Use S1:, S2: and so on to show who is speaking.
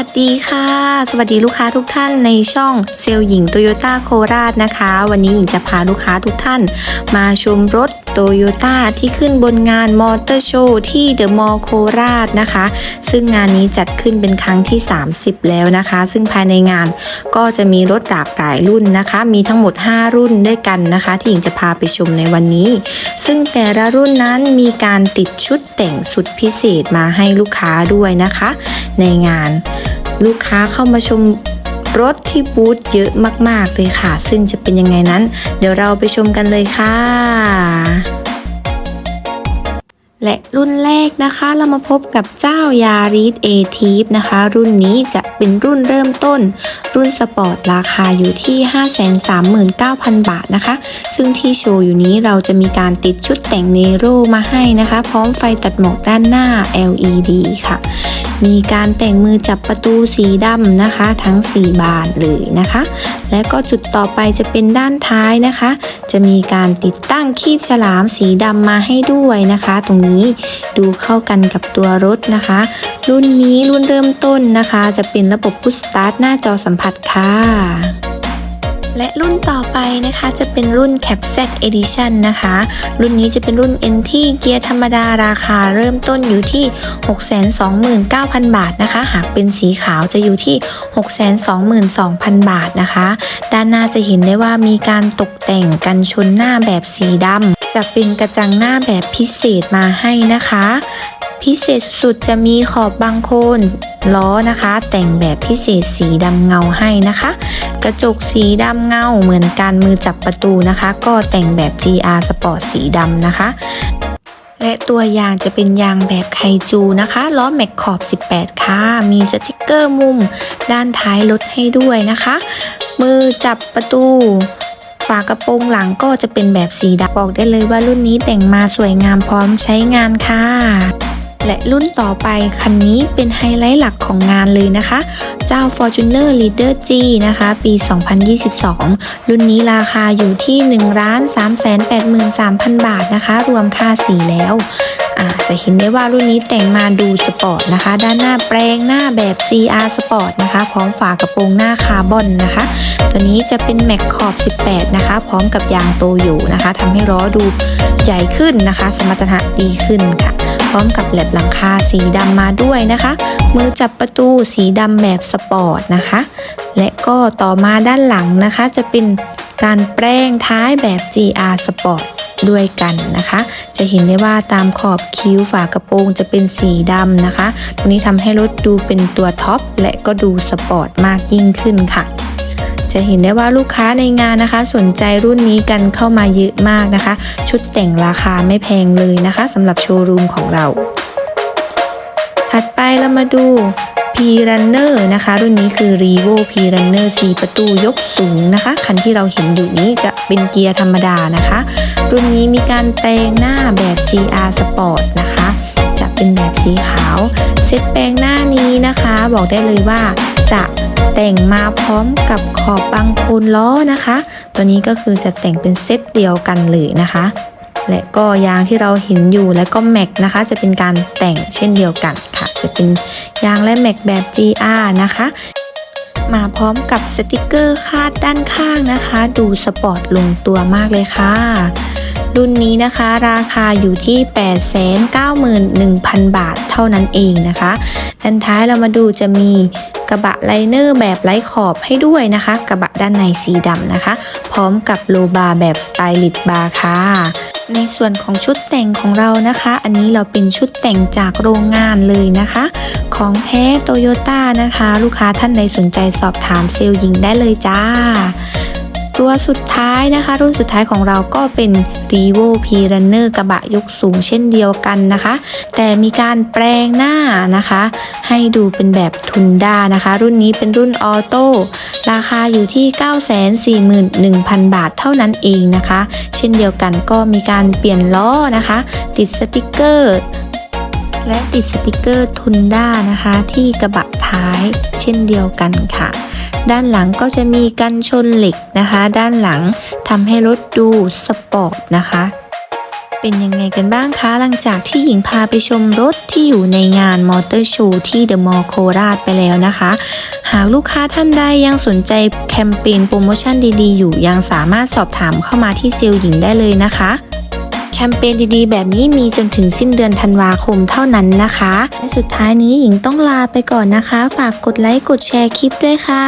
S1: วัสดีค่ะ สวัสดีลูกค้าทุกท่านในช่องเซลล์หญิงโตโยต้าโคราชนะคะ วันนี้หญิงจะพาลูกค้าทุกท่าน มาชมรถ โตโยต้าที่ขึ้นบนงานมอเตอร์โชว์ที่เดอะมอลล์โคราชนะคะ ซึ่งงานนี้จัดขึ้นเป็นครั้งที่ 30 แล้วนะคะ ซึ่งภายในงานก็จะมีรถหลากหลายรุ่นนะคะ มีทั้งหมด 5 รุ่นด้วยกันนะคะ ที่หญิงจะพาไปชมในวันนี้ ซึ่งแต่ละรุ่นนั้นมีการติดชุดแต่งสุดพิเศษมาให้ลูกค้าด้วยนะคะ ในงานลูกค้าเข้ามาชม รถที่บูธเยอะมากๆเลยค่ะ ซึ่งจะเป็นยังไงนั้น เดี๋ยวเราไปชมกันเลยค่ะ และรุ่นแรกนะคะเรามาพบกับเจ้ายาริสเอทีฟนะคะ รุ่นนี้จะเป็นรุ่นเริ่มต้น รุ่นสปอร์ตราคาอยู่ที่ 539,000 บาทนะคะ ซึ่งที่โชว์อยู่นี้เราจะมีการติดชุดแต่งเนโรมาให้นะคะ พร้อมไฟตัดหมอกด้านหน้า LED ค่ะ มีการแต่งมือจับประตูสีดำนะคะ ทั้ง 4 บานเลยนะคะ และก็จุดต่อไปจะเป็นด้านท้ายนะคะ จะมีการติดตั้งคีบฉลามสีดำมาให้ด้วยนะคะ ตรงนี้ดูเข้ากันกับตัวรถนะคะ รุ่นนี้รุ่นเริ่มต้นนะคะ จะเป็นระบบพุชสตาร์ทหน้าจอสัมผัสค่ะ และรุ่นต่อไปนะคะจะเป็นรุ่น Cap Z Edition นะคะ รุ่นนี้จะเป็นรุ่น NT เกียร์ธรรมดาราคาเริ่มต้นอยู่ที่ 629,000 บาทนะคะ หากเป็นสีขาวจะอยู่ที่ 622,000 บาทนะคะ ด้านหน้าจะเห็นได้ว่ามีการตกแต่งกันชนหน้าแบบสีดำจะเป็นกระจังหน้าแบบพิเศษมาให้นะคะ พิเศษสุดๆจะมีขอบบางโคนล้อนะคะ แต่งแบบพิเศษสีดำเงาให้นะคะ กระจกสีดำเงาเหมือนการมือจับประตูนะคะ ก็แต่งแบบ GR Sport สีดำนะคะและตัวยางจะเป็นยางแบบไคจูนะคะล้อแม็กขอบ 18 ค่ะ มีสติกเกอร์มุม ด้านท้ายรถให้ด้วยนะคะ มือจับประตู ฝากระโปรงหลังก็จะเป็นแบบสีดำบอกได้เลยว่ารุ่นนี้แต่งมาสวยงามพร้อมใช้งานค่ะ และรุ่นต่อไปคันนี้เป็นไฮไลท์หลักของงานเลยนะคะ เจ้า Fortuner Leader G นะคะ ปี 2022 รุ่นนี้ราคาอยู่ที่1 3 8 3 0 0 0 บาทนะคะ รวมค่าสีแล้วอาจะเห็นได้ว่ารุ่นนี้แต่งมาดูสปอร์ตนะคะ ด้านหน้าแปลงหน้าแบบ GR Sport นะคะ พร้อมฝากระโปรงหน้าคาร์บอนนะคะ ตัวนี้จะเป็นแม็กขอบ 18 นะคะ พร้อมกับยางโตอยู่นะคะทำให้ล้อดูใหญ่ขึ้นนะคะ สมรรถนะดีขึ้นค่ะ พร้อมกับแหลบหลังคาสีดำมาด้วยนะคะ มือจับประตูสีดำแบบสปอร์ตนะคะ และก็ต่อมาด้านหลังนะคะ จะเป็นการแปลงท้ายแบบ GR Sport ด้วยกันนะคะ จะเห็นได้ว่าตามขอบคิ้วฝากระโปรงจะเป็นสีดำนะคะ ตรงนี้ทำให้รถดูเป็นตัวท็อปและก็ดูสปอร์ตมากยิ่งขึ้นค่ะ จะเห็นได้ว่าลูกค้าในงานนะคะ สนใจรุ่นนี้กันเข้ามาเยอะมากนะคะ ชุดแต่งราคาไม่แพงเลยนะคะสำหรับโชว์รูมของเรา ถัดไปเรามาดู P Runner นะคะ รุ่นนี้คือ Revo P Runner 4 ประตูยกสูงนะคะ คันที่เราเห็นอยู่นี้จะเป็นเกียร์ธรรมดานะคะ รุ่นนี้มีการแปลงหน้าแบบ GR Sport นะคะ จะเป็นแบบสีขาว เซตแปลงหน้านี้นะคะ บอกได้เลยว่าจะ แต่งมาพร้อมกับขอบบางโคนล้อนะคะ ตัวนี้ก็คือจะแต่งเป็นเซตเดียวกันเลยนะคะ และก็ยางที่เราเห็นอยู่และก็แม็กนะคะ จะเป็นการแต่งเช่นเดียวกันค่ะ จะเป็นยางและแม็กแบบ GR นะคะมาพร้อมกับสติกเกอร์คาดด้านข้างนะคะ ดูสปอร์ตลงตัวมากเลยค่ะ รุ่นนี้นะคะราคาอยู่ที่ 891,000 บาทเท่านั้นเองนะคะ ด้านท้ายเรามาดูจะมี กระบะไลเนอร์แบบไร้ขอบให้ด้วยนะคะ กระบะด้านในสีดำนะคะ พร้อมกับโลบาร์แบบสไตลิสบาร์ค่ะ ในส่วนของชุดแต่งของเรานะคะ อันนี้เราเป็นชุดแต่งจากโรงงานเลยนะคะ ของแท้โตโยต้านะคะ ลูกค้าท่านใดสนใจสอบถามเซลล์หญิงได้เลยจ้า ตัวสุดท้ายนะคะ รุ่นสุดท้ายของเราก็เป็น r e v o P Runner กระบะยกสูงเช่นเดียวกันนะคะ แต่มีการแปลงหน้านะคะ ให้ดูเป็นแบบทุนด้านะคะ รุ่นนี้เป็นรุ่นออโต้ราคาอยู่ที่ 941,000 บาทเท่านั้นเองนะคะ เช่นเดียวกันก็มีการเปลี่ยนล้อนะคะ ติดสติกเกอร์ และติดสติกเกอร์ทุนด้านะคะ ที่กระบะท้ายเช่นเดียวกันค่ะ ด้านหลังก็จะมีกันชนเหล็กนะคะ ด้านหลังทำให้รถดูสปอร์ตนะคะเป็นยังไงกันบ้างคะ หลังจากที่หญิงพาไปชมรถที่อยู่ในงานมอเตอร์โชว์ที่เดอะมอลล์โคราชไปแล้วนะคะ หากลูกค้าท่านใดยังสนใจแคมเปญโปรโมชั่นดีๆ อยู่ยังสามารถสอบถามเข้ามาที่เซลล์หญิงได้เลยนะคะ คมเปญดีๆ แบบนี้มีจนถึงสิ้นเดือนธันวาคมเท่านั้นนะคะและสุดท้ายนี้หญิงต้องลาไปก่อนนะคะ ฝากกดไลค์กดแชร์คลิปด้วยค่ะ